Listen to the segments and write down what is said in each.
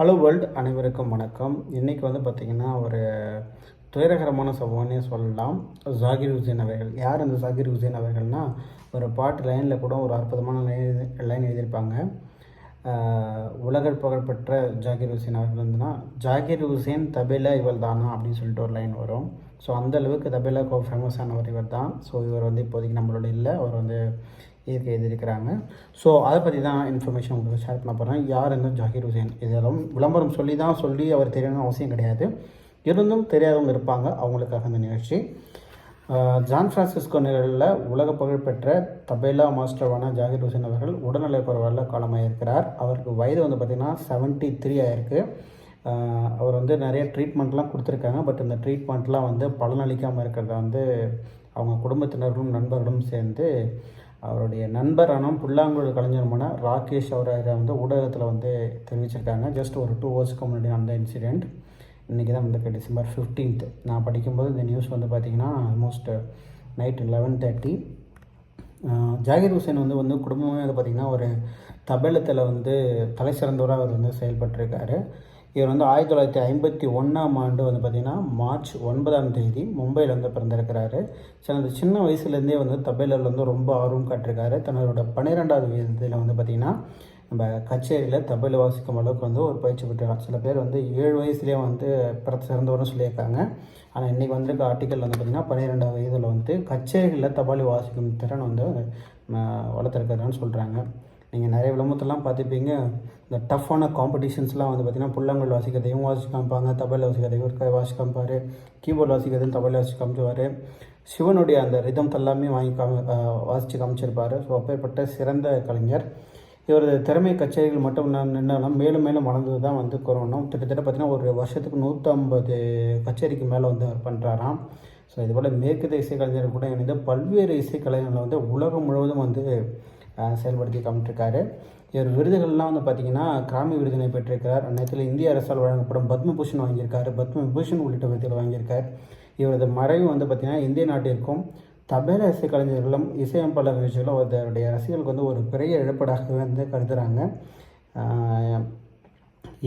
Hello world அனைவருக்கும் வணக்கம். இன்றைக்கி வந்து பார்த்திங்கன்னா ஒரு துயரகரமான சம்பவம்னே சொல்லலாம். ஜாகிர் ஹுசேன் அவர்கள். யார் அந்த ஜாகிர் ஹுசேன் அவர்கள்னால் ஒரு பாட்டு லைனில் கூட ஒரு அற்புதமான லைன் லைன் எழுதியிருப்பாங்க. ஆஹ் உலக புகழ்பெற்ற ஜாகிர் ஹுசேன் அவர்கள் வந்துன்னா ஜாகிர் ஹுசேன் தபேலா இவள் தானா அப்படின்னு சொல்லிட்டு ஒரு லைன் வரும். ஸோ அந்த அளவுக்கு தபேலாக்கு ஃபேமஸ் ஆனவர் இவர் தான் ஸோ இவர் வந்து இப்போதைக்கு நம்மளோட இல்லை. அவர் வந்து இயற்கை எழுதியிருக்கிறாங்க. ஸோ அதை பற்றி தான் இன்ஃபர்மேஷன் உங்களுக்கு ஷேர் பண்ண போகிறேன் யார் என்ன ஜாகிர் ஹுசேன் இதெல்லாம் விளம்பரம் சொல்லி தான் சொல்லி அவர் தெரியணும்னு அவசியம் கிடையாது. இருந்தும் தெரியாதவங்க இருப்பாங்க அவங்களுக்காக அந்த நிகழ்ச்சி. ஜான் ஃப்ரான்சிஸ்கோ நிகழ்வில் உலக புகழ்பெற்ற தபேலா மாஸ்டரான ஜாகிர் ஹுசேன் அவர்கள் உடல்நலை குறைவால் காலமாயிருக்கிறார். அவருக்கு வயது வந்து பார்த்திங்கன்னா செவன்ட்டி த்ரீ ஆயிருக்கு அவர் வந்து நிறைய ட்ரீட்மெண்ட்லாம் கொடுத்துருக்காங்க. பட் இந்த ட்ரீட்மெண்ட்லாம் வந்து பலனளிக்காமல் இருக்கிறத வந்து அவங்க குடும்பத்தினர்களும் நண்பர்களும் சேர்ந்து அவருடைய நண்பர் ஆனால் புல்லாங்குழல் கலைஞருமான ராகேஷ் அவரை வந்து ஊடகத்தில் வந்து தெரிவிச்சிருக்காங்க. ஜஸ்ட் ஒரு டூ ஹவர்ஸ்க்கு முன்னாடி நடந்த இன்சிடெண்ட் இன்றைக்கி தான் வந்து டிசம்பர் ஃபிஃப்டீன்த் நான் படிக்கும்போது இந்த நியூஸ் வந்து பார்த்திங்கன்னா almost night eleven thirty Zakir Hussain வந்து வந்து குடும்பமே வந்து பார்த்திங்கன்னா ஒரு தபலத்தில் வந்து தலை சிறந்தவராக அவர் வந்து செயல்பட்டிருக்காரு. இவர் வந்து ஆயிரத்தி தொள்ளாயிரத்தி ஐம்பத்தி ஒன்றாம் ஆண்டு வந்து பார்த்திங்கன்னா மார்ச் ஒன்பதாம் தேதி மும்பையில் வந்து பிறந்திருக்கிறாரு. தனது சின்ன வயசுலேருந்தே வந்து தபேலரில் வந்து ரொம்ப ஆர்வம் காட்டிருக்காரு. தன்னோட பன்னிரெண்டாவது வயதில் வந்து பார்த்திங்கன்னா நம்ம கச்சேரியில் தபேல வாசிக்கும் அளவுக்கு வந்து ஒரு பயிற்சி பெற்றிருக்காங்க சில பேர் வந்து ஏழு வயசுலேயே வந்து பிறத்து சிறந்தவர்னு சொல்லியிருக்காங்க. ஆனால் இன்றைக்கி வந்திருக்க ஆர்டிக்கல் வந்து பார்த்திங்கன்னா பன்னிரெண்டாவது வயதில் வந்து கச்சேரிகளில் தபாலி வாசிக்கும் திறன் வந்து வளர்த்துருக்கிறதான்னு சொல்கிறாங்க நீங்கள் நிறைய விளம்பரத்தெல்லாம் பார்த்துப்பீங்க இந்த டஃப்பான காம்படிஷன்ஸ்லாம் வந்து பார்த்திங்கன்னா புல்லாங்குழல் வாசிக்கிறதையும் வாசி காமிப்பாங்க. காமிப்பாங்க தபேல ஒரு கை வாசி காமிப்பார். கீபோர்டு வாசிக்கிறது தபேல வாசி காமிச்சுவார் சிவனுடைய அந்த ரிதம் எல்லாமே வாங்கி காமி வாசித்து காமிச்சிருப்பார். ஸோ அப்பேற்பட்ட சிறந்த கலைஞர். இவரது திறமை கச்சேரிகள் மட்டும் நின்னாலும் மேலும் மேலும் வளர்ந்தது தான் வந்து கொரோனா கிட்டத்தட்ட பார்த்திங்கன்னா ஒரு வருஷத்துக்கு நூற்றம்பது கச்சேரிக்கு மேலே வந்து அவர் பண்ணுறாராம் ஸோ இதுபோல் மேற்கு இசை கலைஞர்கள் கூட இணைந்து பல்வேறு இசைக்கலைஞர்களை வந்து உலகம் முழுவதும் வந்து செயல்படுத்தி காமிட்டிருக்காரு இவர் விருதுகள்லாம் வந்து பார்த்திங்கன்னா கிராமி விருதினை பெற்றிருக்கிறார். அந்நேரத்தில் இந்திய அரசால் வழங்கப்படும் பத்மபூஷன் வாங்கியிருக்காரு. பத்மபூஷன் உள்ளிட்ட விருதுகள் வாங்கியிருக்கார். இவரது மறைவு வந்து பார்த்திங்கன்னா இந்திய நாட்டிற்கும் தபேல இசை கலைஞர்களும் இசையமைப்பாளர் நிகழ்ச்சிகளும் அவருடைய ரசிகர்களுக்கு வந்து ஒரு பெரிய இழப்படாக வந்து கருதுகிறாங்க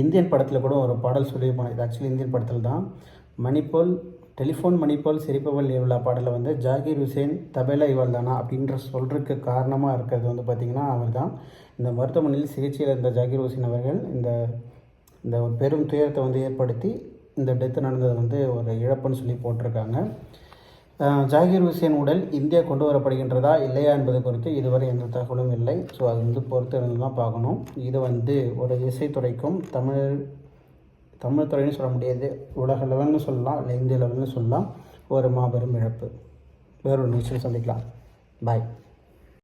இந்தியன் படத்தில் கூட ஒரு பாடல் சொல்லியிருப்பாங்க. இது ஆக்சுவலி இந்தியன் படத்தில் தான் மணிப்போல் டெலிஃபோன் மணிப்போல் சிரிப்பவள் இவளா பாடலில் வந்து ஜாகிர் ஹுசேன் தபேலா இவள் தானா அப்படின்ற சொல்கிறதுக்கு காரணமாக இருக்கிறது வந்து பார்த்திங்கன்னா அவர் தான் இந்த மருத்துவமனையில் சிகிச்சையில் இருந்த ஜாகிர் ஹுசேன் அவர்கள் இந்த இந்த ஒரு பெரும் துயரத்தை வந்து ஏற்படுத்தி இந்த டெத்து நடந்தது வந்து ஒரு இழப்புன்னு சொல்லி போட்டிருக்காங்க. ஜாகிர் ஹுசேன் உடல் இந்தியா கொண்டு வரப்படுகின்றதா இல்லையா என்பது குறித்து இதுவரை எந்த தகவலும் இல்லை. ஸோ அது வந்து பொறுத்து இருந்து தான் பார்க்கணும். இது வந்து ஒரு இசைத்துறைக்கும் தமிழ் தமிழ் துறைன்னு சொல்ல முடியாது. உலக லெவல்னு சொல்லலாம் இல்லை இந்திய லெவல்னு சொல்லலாம். ஒரு மாபெரும் இழப்பு. வேறொரு நிகழ்ச்சியில் சந்திக்கலாம். பாய்